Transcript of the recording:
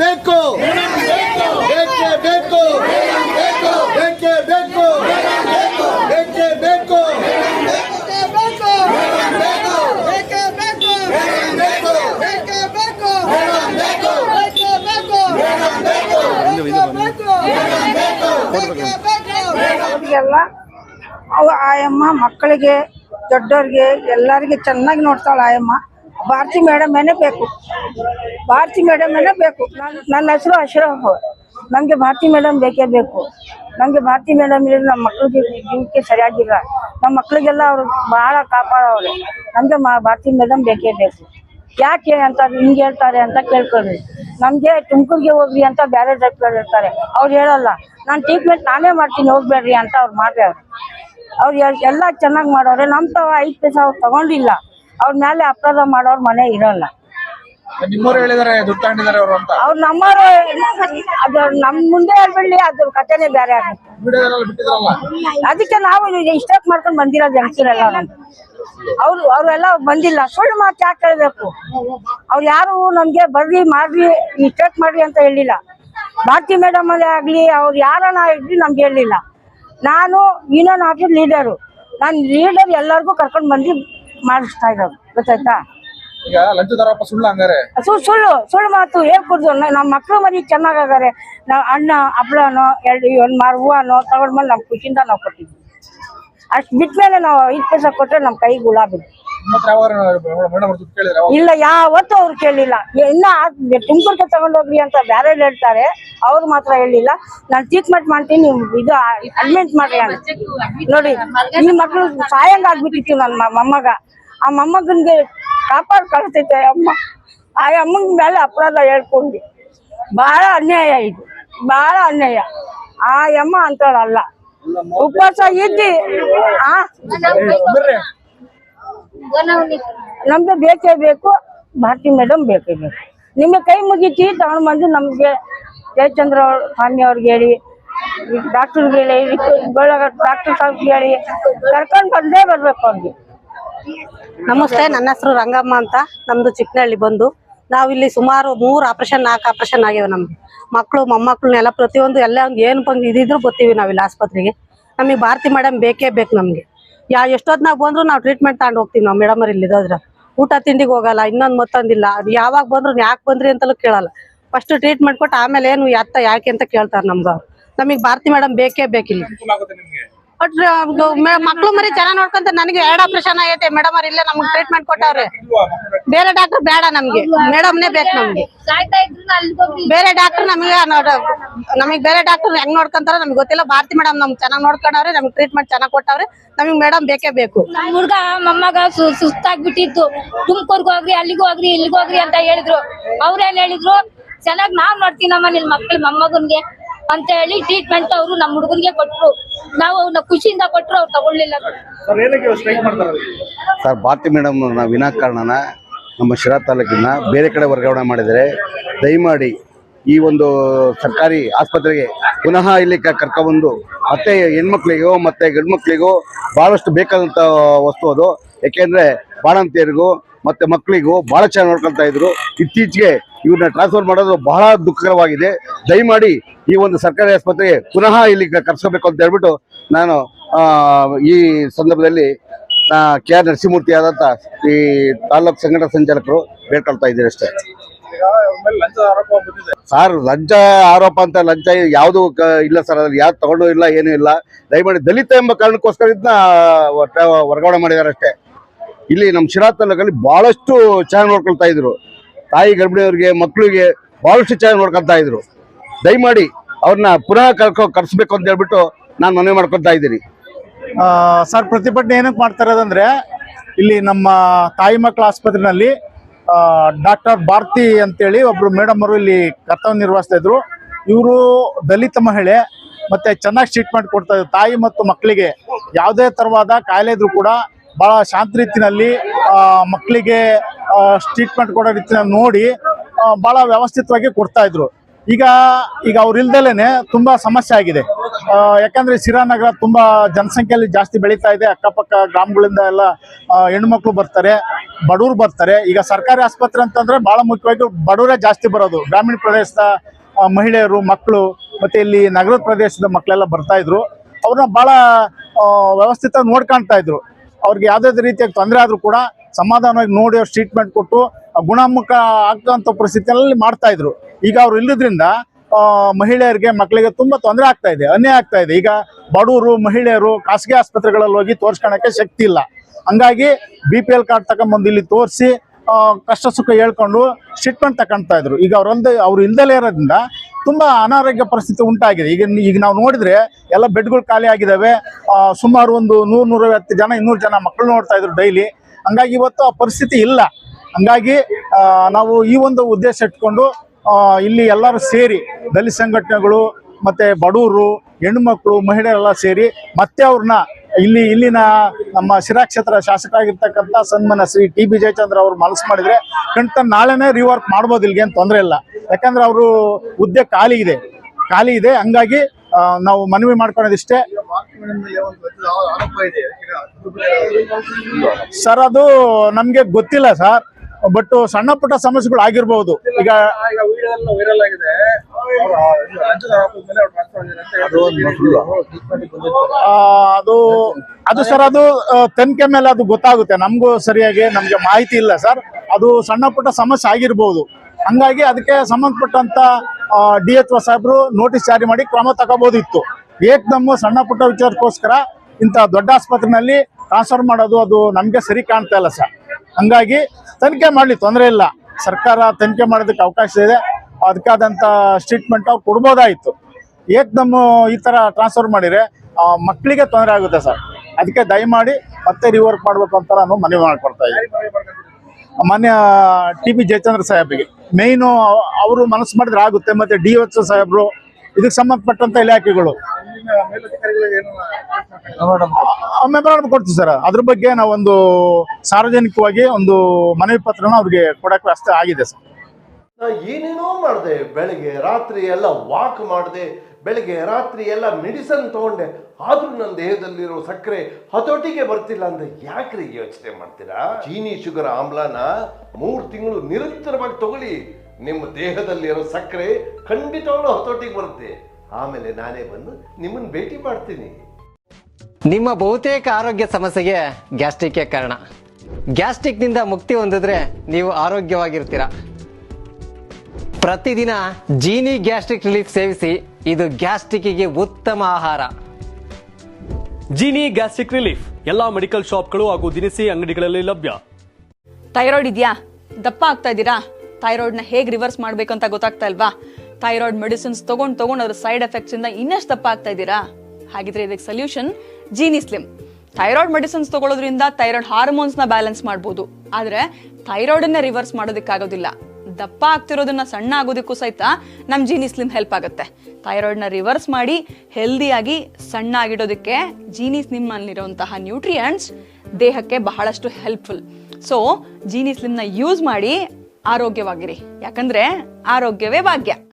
ಬೇಕು. ಬೇಕೇ ಬೇಕು. ಬೇಕೇ ಬೇಕು. ಬೇಕೇ ಬೇಕು. ಎಲ್ಲ ಅವ ಆಯಮ್ಮ ಮಕ್ಕಳಿಗೆ, ದೊಡ್ಡವ್ರಿಗೆ ಎಲ್ಲರಿಗೆ ಚೆನ್ನಾಗಿ ನೋಡ್ತಾಳೆ ಆಯಮ್ಮ. ಭಾರತಿ ಮೇಡಮೇನೆ ಬೇಕು. ಭಾರತಿ ಮೇಡಮೇನೆ ಬೇಕು. ನನ್- ನನ್ನ ಹೆಸರು ಅಶ್ರಫ್. ನನಗೆ ಭಾರತಿ ಮೇಡಮ್ ಬೇಕೇ ಬೇಕು. ನಮಗೆ ಭಾರತಿ ಮೇಡಮ್ ಇಲ್ಲ ನಮ್ಮ ಮಕ್ಕಳಿಗೆ ಜೀವಕ್ಕೆ ಸರಿಯಾಗಿಲ್ಲ. ನಮ್ಮ ಮಕ್ಕಳಿಗೆಲ್ಲ ಅವರು ಬಹಳ ಕಾಪಾಡವ್ರೆ. ನಮಗೆ ಭಾರತಿ ಮೇಡಮ್ ಬೇಕೇ ಬೇಕು. ಯಾಕೆ ಅಂತ ಹಿಂಗೆ ಹೇಳ್ತಾರೆ ಅಂತ ಕೇಳ್ಕೊಳ್ರಿ ನಮಗೆ ತುಮಕೂರಿಗೆ ಹೋಗ್ರಿ ಅಂತ ಬೇರೆ ಡಾಕ್ಟರ್ ಇರ್ತಾರೆ ಅವ್ರು ಹೇಳಲ್ಲ. ನಾನು ಟ್ರೀಟ್ಮೆಂಟ್ ನಾನೇ ಮಾಡ್ತೀನಿ, ಹೋಗ್ಬೇಡ್ರಿ ಅಂತ ಅವ್ರು ಮಾಡ್ಯಾರ ಅವ್ರು ಎಲ್- ಎಲ್ಲ ಚೆನ್ನಾಗಿ ಮಾಡೋರೆ. ನಮ್ಮ ತವ ಐದು ಪೈಸೆ ಅವ್ರು ತಗೊಂಡಿಲ್ಲ. ಅವ್ರ ಮೇಲೆ ಅಪರಾಧ ಮಾಡೋರ್ ಮನೆ ಇರಲ್ಲ. ನಿಮ್ಮವ್ರು ಹೇಳಿದಾರೆ ದುಡ್ಡು ತಗೊಂಡಿದ್ದಾರೆ ಅವರು ಅಂತ. ಅವ್ರು ನಮ್ಮವರು ಅದು ನಮ್ಮ ಮುಂದೆ ಹೇಳ್ಬಿಡ್ಲಿ ಅದ್ರ ಕಥೆನೇ ಬೇರೆ ಆಗುತ್ತೆ. ವಿಡಿಯೋದಲ್ಲೆಲ್ಲ ಬಿಟ್ಟಿದ್ರಲ್ಲ? ಅದಕ್ಕೆ ನಾವು ಇಷ್ಟಕ್ ಮಾಡ್ಕೊಂಡು ಬಂದಿರೋ ಜಂಕ್ಷನೆಲ್ಲ ಅವ್ರು. ಅವರೆಲ್ಲ ಬಂದಿಲ್ಲ. ಸುಳ್ಳು ಮಾತು ಯಾಕೆ ಹೇಳ್ಬೇಕು? ಅವ್ರು ಯಾರು ನಮ್ಗೆ ಬರ್ರಿ ಮಾಡ್ರಿ ಇಷ್ಟಕ್ ಮಾಡ್ರಿ ಅಂತ ಹೇಳಿಲ್ಲ. ಭಾರತಿ ಮೇಡಮ್ ಅಲ್ಲೇ ಆಗ್ಲಿ ಅವ್ರು ಯಾರನ್ನ ಇದ್ರಿ ನಮ್ಗೆ ಹೇಳಿಲ್ಲ. ನಾನು ಇನ್ನೊಂದು ಆಫೀಸ್ ಲೀಡರು ನಾನು ಲೀಡರ್ ಎಲ್ಲರಿಗೂ ಕರ್ಕೊಂಡು ಬಂದು ಮಾಡಿಸ್ತಾ ಇರೋದು. ಗೊತ್ತಾಯ್ತಾ? ಈಗ ಲಂಚದಾರಪ್ಪ ಸುಳ್ಳು ಹಂಗಾರೆ? ಸುಳ್ಳು ಸುಳ್ಳು ಸುಳ್ಳು ಮಾತು ಹೇಳ್ಕೊಡ್ದು. ನಮ್ಮ ಮಕ್ಳು ಮರಿ ಚೆನ್ನಾಗಾಗಾರೆ. ನಾವು ಅಣ್ಣ ಹಪ್ಳನೋ ಎರಡು ಒಂದು ಮಾರು ಹೂವನೋ ತಗೊಂಡ್ ಬಂದು ನಮ್ಮ ಖುಷಿಯಿಂದ ನಾವು ಕೊಟ್ಟಿದ್ವಿ. ಅಷ್ಟು ಬಿಟ್ಮೇಲೆ ನಾವು ಐದು ಪೈಸೆ ಕೊಟ್ಟರೆ ನಮ್ಮ ಕೈ ಗುಲಾಬಿ ಇಲ್ಲ ಯಾವತ್ತೂ ಅವ್ರು ಕೇಳಿಲ್ಲ. ಇನ್ನ ತುಮಕೂರ್ಗೆ ತಗೊಂಡೋಗ್ರಿ ಅಂತ ಬೇರೆ ಹೇಳ್ತಾರೆ. ಅವ್ರು ಮಾತ್ರ ಹೇಳಿಲ್ಲ. ನಾನು ಟ್ರೀಟ್ಮೆಂಟ್ ಮಾಡ್ತೀನಿ ನೀವು ಇದು ಅಡ್ಮಿಟ್ ಮಾಡ್ರಿ ಅಂತ. ನೋಡಿ ಈ ಮಕ್ಳು ಸಾಯಂಗ ಆಗ್ಬಿಟ್ಟಿತ್ತು ನನ್ನ ಮೊಮ್ಮಗ. ಆ ಮೊಮ್ಮಗನ್ಗೆ ಕಾಪಾಡ್ ಕಳ್ತೈತೆ ಅಮ್ಮ. ಆ ಅಮ್ಮನ ಮೇಲೆ ಅಪರಾಧ ಹೇಳ್ಕೊಂಡು. ಬಹಳ ಅನ್ಯಾಯ ಇದು. ಬಹಳ ಅನ್ಯಾಯ. ಆ ಅಮ್ಮ ಅಂತಾಳಲ್ಲ ಉಪವಾಸ ಇದ್ದಿ. ಆ? ನಮ್ಗೆ ಬೇಕೇ ಬೇಕು ಭಾರತಿ ಮೇಡಮ್ ಬೇಕೇ ಬೇಕು. ನಿಮ್ಮ ಕೈ ಮುಗಿತಿ ತಗೊಂಡು ಬಂದು ನಮಗೆ ಜಯಚಂದ್ರ ಸ್ವಾಮಿ ಅವ್ರಿಗೆ ಹೇಳಿ ಡಾಕ್ಟರ್ಗೆ ಹೇಳಿ ಡಾಕ್ಟರ್ ಸಾಹೇಬ್ಗೆ ಹೇಳಿ ಕರ್ಕೊಂಡು ಬಂದೇ ಬರ್ಬೇಕು ಅವ್ರಿಗೆ. ನಮಸ್ತೆ ನನ್ನ ಹೆಸರು ರಂಗಮ್ಮ ಅಂತ. ನಮ್ದು ಚಿಕ್ಕನಹಳ್ಳಿ ಬಂದು. ನಾವಿಲ್ಲಿ ಸುಮಾರು ಮೂರು ಆಪರೇಷನ್ ನಾಲ್ಕು ಆಪರೇಷನ್ ಆಗಿವೆ ನಮ್ಗೆ ಮಕ್ಕಳು ಮೊಮ್ಮಕ್ಕಳನ್ನೆಲ್ಲ ಪ್ರತಿಯೊಂದು ಎಲ್ಲ ಒಂದು ಏನು ಬಂದು ಇದಿದ್ರು ಗೊತ್ತೀವಿ ನಾವಿಲ್ಲಿ ಆಸ್ಪತ್ರೆಗೆ. ನಮಗೆ ಭಾರತಿ ಮೇಡಮ್ ಬೇಕೇ ಬೇಕು ನಮಗೆ. ಯಾ ಎಷ್ಟೊತ್ನಾಗ ಬಂದ್ರು ನಾವು ಟ್ರೀಟ್ಮೆಂಟ್ ತಗೊಂಡು ಹೋಗ್ತೀವಿ ನಾವು ಮೇಡಮ್ ಇಲ್ಲಿ ಇದ್ದೋದ್ರ ಊಟ ತಿಂಡಿಗೆ ಹೋಗಲ್ಲ, ಇನ್ನೊಂದು ಮತ್ತೊಂದಿಲ್ಲ ಅದು ಯಾವಾಗ ಬಂದ್ರು ಯಾಕೆ ಬಂದ್ರಿ ಅಂತಲೂ ಕೇಳಲ್ಲ. ಫಸ್ಟ್ ಟ್ರೀಟ್ಮೆಂಟ್ ಕೊಟ್ಟು ಆಮೇಲೆ ಏನು ಯಾತ್ತ ಯಾಕೆ ಅಂತ ಕೇಳ್ತಾರೆ ನಮ್ಗೆ ಅವ್ರು. ನಮಗೆ ಭಾರತಿ ಮೇಡಮ್ ಬೇಕೇ ಬೇಕಿಲ್ಲ. ಆಗುತ್ತೆ ನಿಮ್ಗೆ ಮಕ್ಳು ಮರಿ ಚೆನ್ನಾಗಿ ನೋಡ್ಕೊಂತ ನನಗೆ ಎರಡ್ ಆಪರೇಷನ್ ಆಗೈತೆ. ಮೇಡಮ್ ಅವ್ರ ಇಲ್ಲೇ ನಮ್ಗೆ ಟ್ರೀಟ್ಮೆಂಟ್ ಕೊಟ್ಟವ್ರೆ. ಬೇರೆ ಡಾಕ್ಟರ್ ಬೇಡ ನಮ್ಗೆ. ಮೇಡಮ್ನೇ ಬೇಕು ನಮ್ಗೆ. ಬೇರೆ ಡಾಕ್ಟರ್ ನಮಗೆ ನಮಗೆ ಬೇರೆ ಡಾಕ್ಟರ್ ಹೆಂಗ್ ನೋಡ್ಕೊಂತಾರ ನಮ್ಗೆ ಗೊತ್ತಿಲ್ಲ. ಭಾರತಿ ಮೇಡಮ್ ನಮ್ಗೆ ಚೆನ್ನಾಗಿ ನೋಡ್ಕೊಂಡವ್ರೆ, ನಮ್ಗೆ ಟ್ರೀಟ್ಮೆಂಟ್ ಚೆನ್ನಾಗಿ ಕೊಟ್ಟವ್ರೆ. ನಮಗೆ ಮೇಡಮ್ ಬೇಕೇ ಬೇಕು. ಹುಡ್ಗ, ಮೊಮ್ಮಗ ಸುಸ್ತಾಗ್ಬಿಟ್ಟಿತ್ತು. ತುಮಕೂರ್ಗ್ ಹೋಗ್ರಿ, ಅಲ್ಲಿಗೂ ಹೋಗ್ರಿ, ಇಲ್ಲಿಗೂ ಹೋಗ್ರಿ ಅಂತ ಹೇಳಿದ್ರು. ಅವ್ರೇನ್ ಹೇಳಿದ್ರು? ಚೆನ್ನಾಗ್ ನಾವ್ ನೋಡ್ತೀನಮ್ಮ ನಿನ್ ಮಕ್ಳು ಮೊಮ್ಮಗನ್ಗೆ. ಅಂತ ಹೇಳಿ ಟ್ರೀಟ್ಮೆಂಟ್ ಅವರು ನಮ್ಮ ಹುಡುಗನ್ಗೆ ಕೊಟ್ರು. ನಾವು ಅವ್ನ ಖುಷಿಯಿಂದ ಕೊಟ್ರು ಅವ್ರು ತಗೊಳ್ಳಿಲ್ಲ. ಸರ್ ಏನಕ್ಕೆ ಸ್ಟ್ರೈಕ್ ಮಾಡ್ತಾರೆ ಸರ್ ಭಾರತಿ ಮೇಡಮ್ ವಿನಾಕಾರಣನ ನಮ್ಮ ಶಿರಾ ತಾಲೂಕಿನ ಬೇರೆ ಕಡೆ ವರ್ಗಾವಣೆ ಮಾಡಿದರೆ ದಯಮಾಡಿ ಈ ಒಂದು ಸರ್ಕಾರಿ ಆಸ್ಪತ್ರೆಗೆ ಪುನಃ ಇಲ್ಲಿ ಕರ್ಕೊಬಂದು ಮತ್ತೆ ಹೆಣ್ಮಕ್ಳಿಗೋ ಮತ್ತೆ ಗಂಡು ಬಹಳಷ್ಟು ಭಾಳಷ್ಟು ಬೇಕಾದಂಥ ವಸ್ತು ಅದು. ಏಕೆಂದರೆ ಬಾಣಂತಿಯರಿಗೂ ಮತ್ತೆ ಮಕ್ಕಳಿಗೂ ಬಹಳ ಚೆನ್ನಾಗಿ ನೋಡ್ಕೊಳ್ತಾ ಇದ್ರು. ಇತ್ತೀಚೆಗೆ ಇವ್ರನ್ನ ಟ್ರಾನ್ಸ್ಫರ್ ಮಾಡೋದು ಬಹಳ ದುಃಖಕರವಾಗಿದೆ. ದಯಮಾಡಿ ಈ ಒಂದು ಸರ್ಕಾರಿ ಆಸ್ಪತ್ರೆಗೆ ಪುನಃ ಇಲ್ಲಿ ಕರ್ಸಬೇಕು ಕರ್ಸ್ಕೋಬೇಕು ಅಂತ ಹೇಳ್ಬಿಟ್ಟು ನಾನು ಈ ಸಂದರ್ಭದಲ್ಲಿ ಕೆ ಆರ್ ನರಸಿಂಹಮೂರ್ತಿ ಆದಂತ ಈ ತಾಲೂಕು ಸಂಘಟನಾ ಸಂಚಾಲಕರು ಬೇಡ್ಕೊಳ್ತಾ ಇದ್ದೀರಿ ಅಷ್ಟೇ. ಸರ್ ಲಂಚ ಆರೋಪ ಅಂತ ಲಂಚ ಯಾವುದು ಇಲ್ಲ ಸರ್ ಅದ್ರಲ್ಲಿ ಯಾವ್ದು ತಗೊಂಡು ಇಲ್ಲ, ಏನೂ ಇಲ್ಲ. ದಯಮಾಡಿ ದಲಿತ ಎಂಬ ಕಾರಣಕ್ಕೋಸ್ಕರ ಇದನ್ನ ವರ್ಗಾವಣೆ ಮಾಡಿದಾರೆ ಅಷ್ಟೇ. ಇಲ್ಲಿ ನಮ್ಮ ಶಿರಾ ತಾಲೂಕಲ್ಲಿ ಬಹಳಷ್ಟು ಚೆನ್ನಾಗಿ ನೋಡ್ಕೊಳ್ತಾ ಇದ್ರು. ತಾಯಿ ಗರ್ಭಿಣಿಯವ್ರಿಗೆ ಮಕ್ಕಳಿಗೆ ಬಹಳಷ್ಟು ಚೆನ್ನಾಗಿ ನೋಡ್ಕೊಳ್ತಾ ಇದ್ರು. ದಯಮಾಡಿ ಅವ್ರನ್ನ ಪುನಃ ಕರ್ಕೊ, ಕರ್ಸ್ಬೇಕು ಅಂತ ಹೇಳ್ಬಿಟ್ಟು ನಾನು ಮನವಿ ಮಾಡ್ಕೊಳ್ತಾ ಇದ್ದೀನಿ. ಸರ್, ಪ್ರತಿಭಟನೆ ಏನಕ್ಕೆ ಮಾಡ್ತಾ ಇರೋದಂದ್ರೆ ಇಲ್ಲಿ ನಮ್ಮ ತಾಯಿ ಮಕ್ಕಳ ಆಸ್ಪತ್ರೆಯಲ್ಲಿ ಡಾಕ್ಟರ್ ಭಾರತಿ ಅಂತೇಳಿ ಒಬ್ರು ಮೇಡಮ್ ಅವರು ಇಲ್ಲಿ ಕರ್ತವ್ಯ ನಿರ್ವಹಿಸ್ತಾ ಇದ್ರು. ಇವರು ದಲಿತ ಮಹಿಳೆ, ಮತ್ತೆ ಚೆನ್ನಾಗಿ ಟ್ರೀಟ್ಮೆಂಟ್ ಕೊಡ್ತಾ ಇದ್ರು. ತಾಯಿ ಮತ್ತು ಮಕ್ಕಳಿಗೆ ಯಾವುದೇ ತರವಾದ ಕಾಯಿಲೆ ಇದ್ರು ಕೂಡ ಬಹಳ ಶಾಂತ ರೀತಿನಲ್ಲಿ ಮಕ್ಕಳಿಗೆ ಟ್ರೀಟ್ಮೆಂಟ್ ಕೊಡೋ ರೀತಿನ ನೋಡಿ ಭಾಳ ವ್ಯವಸ್ಥಿತವಾಗಿ ಕೊಡ್ತಾ ಇದ್ರು. ಈಗ ಈಗ ಅವ್ರಿಲ್ದಲೇ ತುಂಬಾ ಸಮಸ್ಯೆ ಆಗಿದೆ. ಯಾಕಂದ್ರೆ ಸಿರಾನಗರ ತುಂಬಾ ಜನಸಂಖ್ಯೆಯಲ್ಲಿ ಜಾಸ್ತಿ ಬೆಳೀತಾ ಇದೆ. ಅಕ್ಕಪಕ್ಕ ಗ್ರಾಮಗಳಿಂದ ಎಲ್ಲ ಹೆಣ್ಮಕ್ಳು ಬರ್ತಾರೆ, ಬಡವ್ರು ಬರ್ತಾರೆ. ಈಗ ಸರ್ಕಾರಿ ಆಸ್ಪತ್ರೆ ಅಂತಂದ್ರೆ ಬಹಳ ಮುಖ್ಯವಾಗಿ ಬಡವರೇ ಜಾಸ್ತಿ ಬರೋದು. ಗ್ರಾಮೀಣ ಪ್ರದೇಶದ ಮಹಿಳೆಯರು, ಮಕ್ಕಳು, ಮತ್ತೆ ಇಲ್ಲಿ ನಗರದ ಪ್ರದೇಶದ ಮಕ್ಕಳೆಲ್ಲ ಬರ್ತಾ ಇದ್ರು. ಅವ್ರನ್ನ ಬಹಳ ವ್ಯವಸ್ಥಿತ ನೋಡ್ಕಾಣ್ತಾ ಇದ್ರು. ಅವ್ರಿಗೆ ಯಾವುದೇ ರೀತಿಯಾಗಿ ತೊಂದರೆ ಆದರೂ ಕೂಡ ಸಮಾಧಾನವಾಗಿ ನೋಡಿ ಅವ್ರು ಟ್ರೀಟ್ಮೆಂಟ್ ಕೊಟ್ಟು ಗುಣಮುಖ ಆಗ್ತಂತ ಪರಿಸ್ಥಿತಿಯಲ್ಲಿ ಮಾಡ್ತಾ ಇದ್ರು. ಈಗ ಅವ್ರು ಇಲ್ಲದ್ರಿಂದ ಮಹಿಳೆಯರಿಗೆ ಮಕ್ಕಳಿಗೆ ತುಂಬಾ ತೊಂದರೆ ಆಗ್ತಾ ಇದೆ, ಅನ್ಯಾಯ ಆಗ್ತಾ ಇದೆ. ಈಗ ಬಡವರು, ಮಹಿಳೆಯರು ಖಾಸಗಿ ಆಸ್ಪತ್ರೆಗಳಲ್ಲಿ ಹೋಗಿ ತೋರ್ಸ್ಕೊಳಕ್ಕೆ ಶಕ್ತಿ ಇಲ್ಲ. ಹಂಗಾಗಿ ಬಿ ಪಿ ಎಲ್ ಕಾರ್ಡ್ ತಗೊಂಬಂದು ಇಲ್ಲಿ ತೋರಿಸಿ ಕಷ್ಟ ಸುಖ ಹೇಳ್ಕೊಂಡು ಟ್ರೀಟ್ಮೆಂಟ್ ತಗೊಂತಾ ಇದ್ರು. ಈಗ ಅವ್ರೊಂದು ಅವ್ರು ಇಲ್ದಲೇ ಇರೋದ್ರಿಂದ ತುಂಬಾ ಅನಾರೋಗ್ಯ ಪರಿಸ್ಥಿತಿ ಉಂಟಾಗಿದೆ. ಈಗ ಈಗ ನಾವು ನೋಡಿದ್ರೆ ಎಲ್ಲ ಬೆಡ್ಗಳು ಖಾಲಿ ಆಗಿದಾವೆ. ಆ, ಸುಮಾರು ಒಂದು ನೂರ್ ನೂರೈವತ್ತು ಜನ ಇನ್ನೂರು ಜನ ಮಕ್ಕಳು ನೋಡ್ತಾ ಇದ್ರು ಡೈಲಿ. ಹಂಗಾಗಿ ಇವತ್ತು ಆ ಪರಿಸ್ಥಿತಿ ಇಲ್ಲ. ಹಂಗಾಗಿ ನಾವು ಈ ಒಂದು ಉದ್ದೇಶ ಇಟ್ಕೊಂಡು ಇಲ್ಲಿ ಎಲ್ಲರೂ ಸೇರಿ ದಲಿತ ಸಂಘಟನೆಗಳು ಮತ್ತೆ ಬಡವರು ಹೆಣ್ಮಕ್ಳು ಮಹಿಳೆಯರೆಲ್ಲ ಸೇರಿ ಮತ್ತೆ ಅವ್ರನ್ನ ಇಲ್ಲಿ ಇಲ್ಲಿನ ನಮ್ಮ ಶಿರಾ ಕ್ಷೇತ್ರ ಶಾಸಕರಾಗಿರ್ತಕ್ಕಂಥ ಸನ್ಮಾನ ಶ್ರೀ ಟಿ ಬಿ ಜಯಚಂದ್ರ ಅವರು ಮನಸ್ಸು ಮಾಡಿದ್ರೆ ಕಂಟ ನಾಳೆನೇ ರಿವರ್ಕ್ ಮಾಡ್ಬೋದು ಇಲ್ಲಿಗೆ ಏನು ತೊಂದರೆ ಇಲ್ಲ. ಯಾಕಂದ್ರೆ ಅವರು ಹುದ್ದೆ ಖಾಲಿ ಇದೆ. ಖಾಲಿ ಇದೆ. ಹಂಗಾಗಿ ನಾವು ಮನವಿ ಮಾಡ್ಕೊಳೋದಿಷ್ಟೇ. ಸರ್, ಅದು ನಮ್ಗೆ ಗೊತ್ತಿಲ್ಲ ಸರ್. ಬಟ್ ಸಣ್ಣ ಪುಟ್ಟ ಸಮಸ್ಯೆಗಳು ಆಗಿರ್ಬೋದು. ಈಗ ಅದು ಅದು ಸರ್, ಅದು ತನಿಖೆ ಮೇಲೆ ಅದು ಗೊತ್ತಾಗುತ್ತೆ. ನಮಗೂ ಸರಿಯಾಗಿ ನಮಗೆ ಮಾಹಿತಿ ಇಲ್ಲ ಸರ್. ಅದು ಸಣ್ಣ ಪುಟ್ಟ ಸಮಸ್ಯೆ ಆಗಿರ್ಬೋದು. ಹಂಗಾಗಿ ಅದಕ್ಕೆ ಸಂಬಂಧಪಟ್ಟಂತ ಡಿ ಎಚ್ ಸಾಹೇಬರು ನೋಟಿಸ್ ಜಾರಿ ಮಾಡಿ ಕ್ರಮ ತಗೋಬೋದಿತ್ತು. ನಮ್ಮ ಸಣ್ಣ ಪುಟ್ಟ ವಿಚಾರಕ್ಕೋಸ್ಕರ ಇಂಥ ದೊಡ್ಡ ಆಸ್ಪತ್ರೆಯಲ್ಲಿ ಟ್ರಾನ್ಸ್ಫರ್ ಮಾಡೋದು ಅದು ನಮಗೆ ಸರಿ ಕಾಣ್ತಾ ಇಲ್ಲ ಸರ್. ಹಂಗಾಗಿ ತನಿಖೆ ಮಾಡಲಿ, ತೊಂದರೆ ಇಲ್ಲ. ಸರ್ಕಾರ ತನಿಖೆ ಮಾಡೋದಕ್ಕೆ ಅವಕಾಶ ಇದೆ. ಅದಕ್ಕಾದಂಥ ಸ್ಟೇಟ್ಮೆಂಟ್ ಅವ್ರು ಕೊಡ್ಬೋದಾಯಿತು. ಏಕ್ದಮ್ ಈ ತರ ಟ್ರಾನ್ಸ್ಫರ್ ಮಾಡಿದ್ರೆ ಮಕ್ಕಳಿಗೆ ತೊಂದರೆ ಆಗುತ್ತೆ ಸರ್. ಅದಕ್ಕೆ ದಯಮಾಡಿ ಮತ್ತೆ ರಿವರ್ಕ್ ಮಾಡ್ಬೇಕು ಅಂತ ನಾನು ಮನವಿ ಮಾಡ್ಕೊಡ್ತಾ ಇದ್ದೀನಿ. ಮಾನ್ಯ, ಟಿ ಪಿ ಜಯಚಂದ್ರ ಸಾಹೇಬಿಗೆ ಮೇಯ್ನು ಅವರು ಮನಸ್ಸು ಮಾಡಿದ್ರೆ ಆಗುತ್ತೆ, ಮತ್ತೆ ಡಿ ಎಚ್ ಸಾಹೇಬ್ರು, ಇದಕ್ಕೆ ಸಂಬಂಧಪಟ್ಟಂತ ಇಲಾಖೆಗಳು. ಮೆಮೊರಾಂಡಮ್ ಕೊಡ್ತೀವಿ ಸರ್. ಅದ್ರ ಬಗ್ಗೆ ನಾವೊಂದು ಸಾರ್ವಜನಿಕವಾಗಿ ಒಂದು ಮನವಿ ಪತ್ರನ ಅವ್ರಿಗೆ ಕೊಡಕ್ಕೆ ಅಷ್ಟೇ ಆಗಿದೆ ಸರ್. ಏನೇನೋ ಮಾಡಿದೆ, ಬೆಳಗ್ಗೆ, ರಾತ್ರಿ ಎಲ್ಲ ವಾಕ್ ಮಾಡಿದೆ ಬೆಳಗ್ಗೆ ರಾತ್ರಿ ಎಲ್ಲ ಮೆಡಿಸನ್ ತಗೊಂಡೆ. ಆದರೂ ನನ್ನ ದೇಹದಲ್ಲಿರೋ ಸಕ್ಕರೆ ಹತೋಟಿಗೆ ಬರ್ತಿಲ್ಲ ಅಂತ ಯಾಕ್ರಿ ಯೋಚನೆ ಮಾಡ್ತೀರಾ? ಚೀನಿ ಶುಗರ್ ಆಮ್ಲಾನ ಮೂರು ತಿಂಗಳು ನಿರಂತರವಾಗಿ ತಗೊಳ್ಳಿ. ನಿಮ್ಮ ದೇಹದಲ್ಲಿರೋ ಸಕ್ಕರೆ ಖಂಡಿತವಾಗ್ಲೂ ಹತೋಟಿಗೆ ಬರುತ್ತೆ. ಆಮೇಲೆ ನಾನೇ ಬಂದು ನಿಮ್ಮನ್ನ ಭೇಟಿ ಮಾಡ್ತೀನಿ. ನಿಮ್ಮ ಬಹುತೇಕ ಆರೋಗ್ಯ ಸಮಸ್ಯೆಗೆ ಗ್ಯಾಸ್ಟ್ರಿಕ್ಕೇ ಕಾರಣ. ಗ್ಯಾಸ್ಟ್ರಿಕ್ನಿಂದ ಮುಕ್ತಿ ಹೊಂದಿದ್ರೆ ನೀವು ಆರೋಗ್ಯವಾಗಿರ್ತೀರ. ಪ್ರತಿದಿನ ಜೀನಿ ಗ್ಯಾಸ್ಟ್ರಿಕ್ ರಿಲೀಫ್ ಸೇವಿಸಿ ಇದು ಗ್ಯಾಸ್ಟ್ರಿಕ್ಕಿಗೆ ಉತ್ತಮ ಆಹಾರ. ಜೀನಿ ಗ್ಯಾಸ್ಟ್ರಿಕ್ ರಿಲೀಫ್ ಎಲ್ಲಾ ಮೆಡಿಕಲ್ ಶಾಪ್ಗಳು ಹಾಗೂ ದಿನಸಿ ಅಂಗಡಿಗಳಲ್ಲಿ ಲಭ್ಯ. ಥೈರಾಯ್ಡ್ ಇದೆಯಾ? ದಪ್ಪ ಆಗ್ತಾ ಇದ್ದೀರಾ? ಥೈರಾಯ್ಡ್ನ ಹೇಗೆ ರಿವರ್ಸ್ ಮಾಡಬೇಕು ಅಂತ ಗೊತ್ತಾಗ್ತಾ ಇಲ್ವಾ? ಥೈರಾಯ್ಡ್ ಮೆಡಿಸಿನ್ಸ್ ತಗೊಂಡ್ ತಗೊಂಡ್ ಅದ್ರ ಸೈಡ್ ಎಫೆಕ್ಟ್ಸ್ ಇಂದ ಇನ್ನಷ್ಟು ದಪ್ಪ ಆಗ್ತಾ ಇದ್ದೀರಾ? ಹಾಗಿದ್ರೆ ಇದಕ್ಕೆ solution Jeeni slim. Thyroid medicines ತಗೊಳ್ಳೋದ್ರಿಂದ thyroid ಹಾರ್ಮೋನ್ಸ್ನ ಬ್ಯಾಲೆನ್ಸ್ ಮಾಡ್ಬೋದು. ಆದ್ರೆ ಥೈರಾಯ್ಡ್ನ ರಿವರ್ಸ್ ಮಾಡೋದಕ್ಕಾಗೋದಿಲ್ಲ. ದಪ್ಪ ಆಗ್ತಿರೋದನ್ನ ಸಣ್ಣ ಆಗೋದಕ್ಕೂ ಸಹಿತ ನಮ್ ಜೀನಿ ಸ್ಲಿಮ್ ಹೆಲ್ಪ್ ಆಗುತ್ತೆ. ಥೈರಾಯ್ಡ್ನ ರಿವರ್ಸ್ ಮಾಡಿ ಹೆಲ್ದಿಯಾಗಿ ಸಣ್ಣ ಆಗಿಡೋದಕ್ಕೆ ಜೀನಿ ಸ್ಲಿಮ್ ಅಲ್ಲಿರುವಂತಹ ನ್ಯೂಟ್ರಿಯೆಂಟ್ಸ್ ದೇಹಕ್ಕೆ ಬಹಳಷ್ಟು ಹೆಲ್ಪ್ಫುಲ್. ಸೊ, ಜೀನಿ ಸ್ಲಿಮ್ನ ಯೂಸ್ ಮಾಡಿ ಆರೋಗ್ಯವಾಗಿರಿ. ಯಾಕಂದ್ರೆ ಆರೋಗ್ಯವೇ ಭಾಗ್ಯ.